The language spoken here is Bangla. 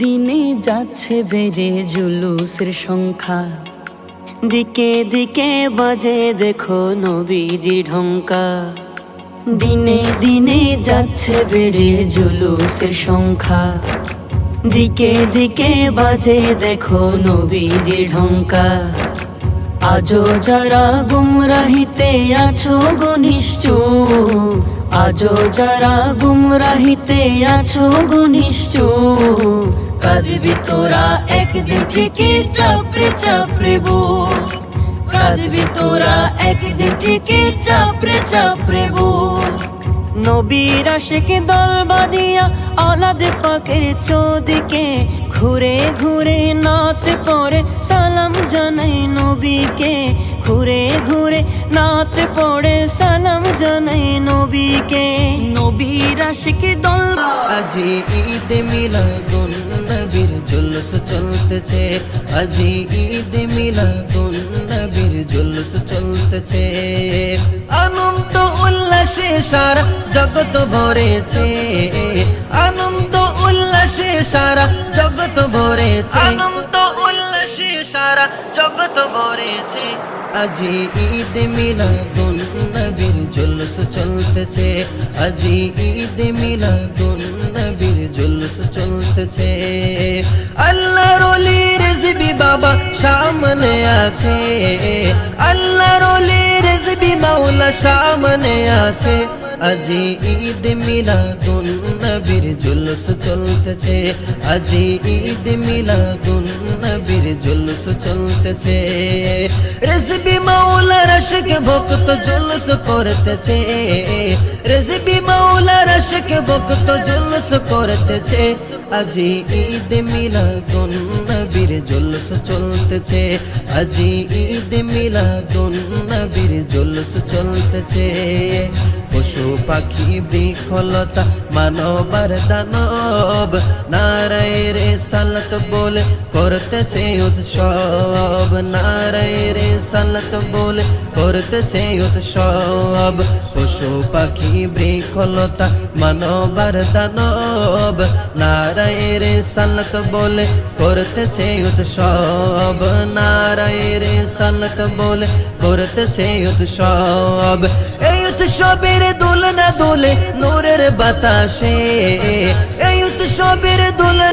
দিনে যাচ্ছে বেড়ে জুলুসের সংখ্যা। দিকে দিকে বাজে দেখো নবীজি ঢঙ্কা। দিনে দিনে যাচ্ছে বেড়ে জুলুসের সংখ্যা। দিকে দিকে বাজে দেখো নবীজি ঢঙ্কা। আজও যারা গুমরাহিতে আছো ঘনিষ্ঠ আজও যারা গুমরাহিতে আছো ঘনিষ্ঠ কাঁদবি তোরা একদিন ঠিকই চাপড়ে চাপড়ে বুক। কাঁদবি তোরা একদিন ঠিকই চাপড়ে চাপড়ে বুক। নবীর আশেকে দল বাঁধিয়া আলাদে পাকের চোদিকে ঘুরে ঘুরে নাতে পড়ে, সালাম জানাই নবীকে। ঘুরে ঘুরে নাতে পড়ে, সালাম জানাই নবীকে নবীর আশেকে দল। আজি ঈদ মিলাদুন নবীর জুলুস চলতেছে। আজি ঈদ মিলাদুন নবীর জুলুস চলতেছে। আনন্দ উল্লাসে সারা জগৎ ভরেছে। আনন্দ উল্লাসে সারা জগৎ ভরেছে। আনন্দ উল্লাসে সারা জগৎ ভরেছে। আজি ঈদ মিলাদুন নবীর জুলুস চলতেছে। আজি ঈদ মিলাদুন নবীর জুলুস চলতেছে। আল্লাহর ওলি রেজবি বাবা সামনে আছে। আল্লাহর ওলি রেজবি মাওলা সামনে আছে। আজি ঈদ মিলাদুন নবীর জুলুস চলতেছে। আজি ঈদ মিলাদুন নবীর জুলুস চলতেছে। রেসবি মাওলা রশক ভক্ত জুলুস করতেছে। রেসবি মাওলা রশক ভক্ত জুলুস করতেছে। আজি ঈদ মিলাদুন নবীর জুলুস চলতেছে। আজি ঈদ মিলাদুন নবীর জুলুস চলতেছে। পশু পাখি বৃক্ষলতা মানবার দানব। নারায় রে সালত বলে করতেছে উৎসব। নারায় রে সালত বলে করতেছে উৎসব। পশু পাখি বৃক্ষলতা মানবার দানব। নারায় রে সালত বলে করতেছে উৎসব। নারায় রে সালত বলে করতেছে উৎসব। এই উৎসবের দোলনা দোলে নোরের বাতাসে। এই উৎসবের দোলনা